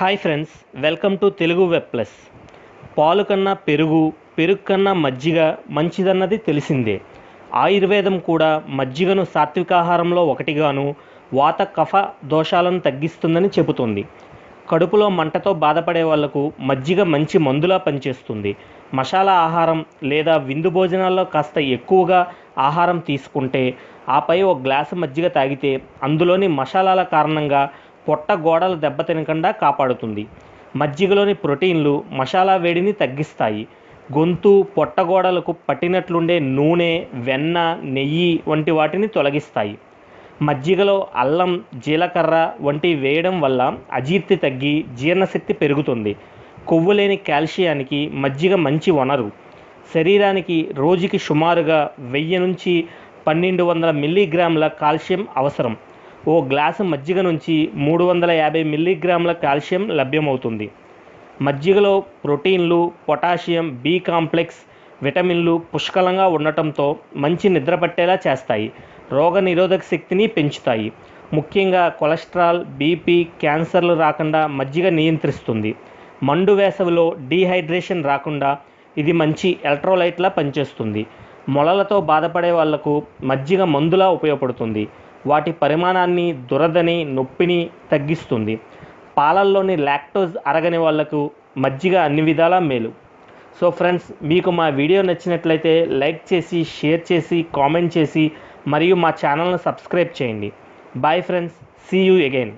Hi friends welcome to Telugu web plus పాలు కన్నా పెరుగు పెరుగు కన్నా మజ్జిగ మంచిదన్నది తెలిసిందే. ఆయుర్వేదం కూడా మజ్జిగను సాత్వికాహారంలో ఒకటిగాను వాత కఫ దోషాలను తగ్గిస్తుందని చెబుతుంది. కడుపులో మంటతో బాధపడే వాళ్ళకు మజ్జిగ మంచి మందులా పనిచేస్తుంది. మసాలా ఆహారం లేదా విందు భోజనాల్లో కాస్త ఎక్కువగా ఆహారం తీసుకుంటే ఆపై ఒక గ్లాసు మజ్జిగ తాగితే అందులోని మసాలాల కారణంగా పొట్ట గోడలు దెబ్బతినకుండా కాపాడుతుంది. మజ్జిగలోని ప్రోటీన్లు మసాలా వేడిని తగ్గిస్తాయి. గొంతు పొట్టగోడలకు పట్టినట్లుండే నూనె వెన్న నెయ్యి వంటి వాటిని తొలగిస్తాయి. మజ్జిగలో అల్లం జీలకర్ర వంటివి వేయడం వల్ల అజీర్తి తగ్గి జీర్ణశక్తి పెరుగుతుంది. కొవ్వు లేని కాల్షియానికి మజ్జిగ మంచి వనరు. శరీరానికి రోజుకి సుమారుగా వెయ్యి నుంచి పన్నెండు వందల మిల్లీగ్రాముల కాల్షియం అవసరం. ఓ గ్లాసు మజ్జిగ నుంచి మూడు వందల యాభై మిల్లీగ్రాముల కాల్షియం లభ్యమవుతుంది. మజ్జిగలో ప్రోటీన్లు పొటాషియం బి కాంప్లెక్స్ విటమిన్లు పుష్కలంగా ఉండటంతో మంచి నిద్ర పట్టేలా చేస్తాయి. రోగ నిరోధక శక్తిని పెంచుతాయి. ముఖ్యంగా కొలెస్ట్రాల్ బీపీ క్యాన్సర్లు రాకుండా మజ్జిగ నియంత్రిస్తుంది. మండు వేసవిలో డీహైడ్రేషన్ రాకుండా ఇది మంచి ఎలక్ట్రోలైట్లా పనిచేస్తుంది. మొలలతో బాధపడే వాళ్ళకు మజ్జిగ మందులా ఉపయోగపడుతుంది. వాటి పరిమాణాన్ని దురదని నొప్పిని తగ్గిస్తుంది. పాలల్లోని లాక్టోజ్ అరగని వాళ్ళకు మజ్జిగ అన్ని విధాలా మేలు. సో ఫ్రెండ్స్ మీకు మా వీడియో నచ్చినట్లయితే లైక్ చేసి షేర్ చేసి కామెంట్ చేసి మరియు మా ఛానల్ను సబ్స్క్రైబ్ చేయండి. Bye friends see you again